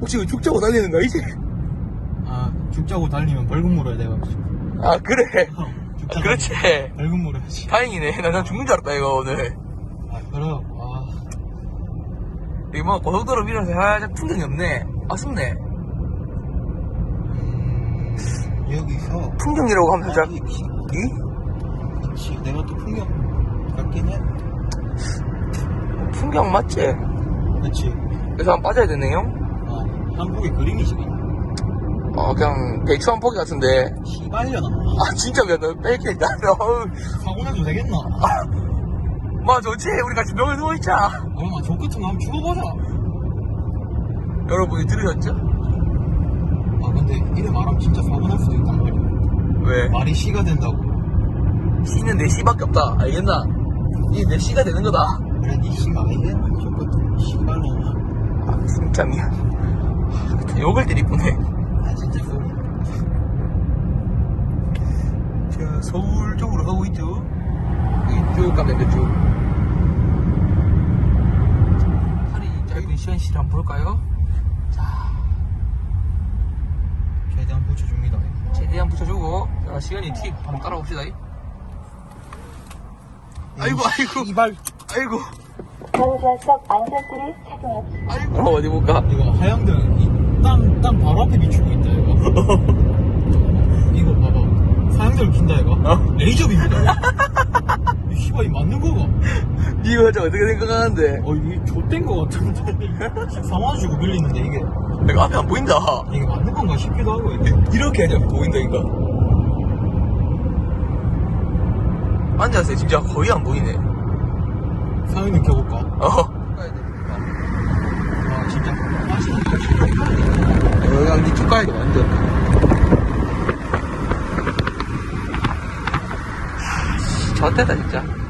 혹시 이거 죽자고 달리는 거 아니지? 아 죽자고 달리면 벌금 물어야 돼가지고 아, 그래. 형 아, 죽자고 그렇지. 벌금 물어야지 다행이네. 나, 나 죽는 줄 알았다, 이거, 오늘. 아 그럼 아 이거 뭐, 고속도로 밀어서 살짝 풍경이 없네. 아쉽네. 음, 여기서 풍경이라고 하면 살짝, 이 이? 그치 내가 또 풍경 같긴 해 풍경 맞지? 그치 그래서 한번 빠져야 되네, 형? 아 한국의 그림이지 어, 그냥 대충 한 포기 같은데. 시발려나 아, 진짜 미안. 너 뺄겠다. 어우. 사고 나도 되겠나 마, 좋지. 우리 같이 병을 누워있자. 얼마 저 끝은 한번 죽어보자 여러분이 들으셨죠? 아 근데 이래 말하면 진짜 사고 날 수도 있단 말이야 왜? 말이 시가 된다고 씨는 내 씨밖에 없다. 알겠나? 이게 내 씨가 되는 거다. 그래 니 씨가 아니야 저 끝은 시발려나 아, 진짜 미안. 아, 욕을 때리뿐해. 아 진짜 자, 서울 쪽으로 가고 있죠. 이쪽 가면 되죠. 팔이 짧은 씨를 한번 볼까요? 자, 최대한 붙여줍니다 최대한 붙여주고, 자, 시현이 팁 한번 따라봅시다. 아이고, 아이고, 이발 아이고, 좌우좌석 안전띠를 착용합시다. 아이고. 어디 볼까? 이거 하얀등 땅, 땅 바로 앞에 비추고 있다 이거 이거 봐봐 사양대를 킨다 이거 어? 레이저 빔이다 이 씨발 이 맞는 거가 이거 저 어떻게 생각하는데? 어 이게 좆된 거 같은데 14만원 주고 빌리는데 이게 내가 앞에 안 보인다. 이게 맞는 건가 싶기도 하고 이게 이렇게 하자 보인다니까. 때 진짜 거의 안 보이네. 사양등 켜볼까? 어. 아 진짜 축가야 돼, 완전. 좋댔다, 진짜.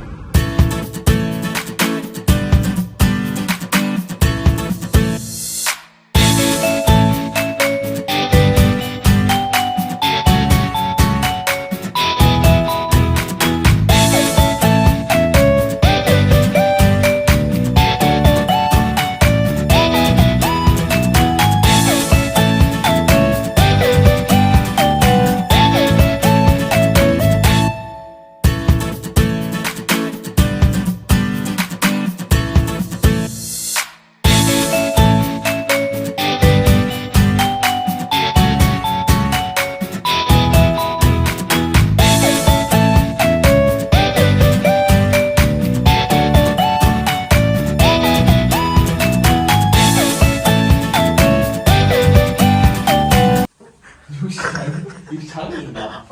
잘해준다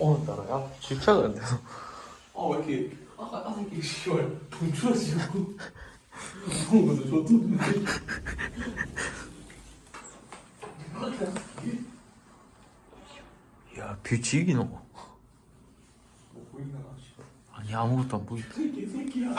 어, 나라야? 주차가 안 돼서. 아 왜 이렇게 아까 아 새끼 씨발 돈 줄어지고 무서운 것도 좋던데 야, 뷰 지기노. 뭐 보이나 아니, 아무것도 안 보인다. 새끼 새끼야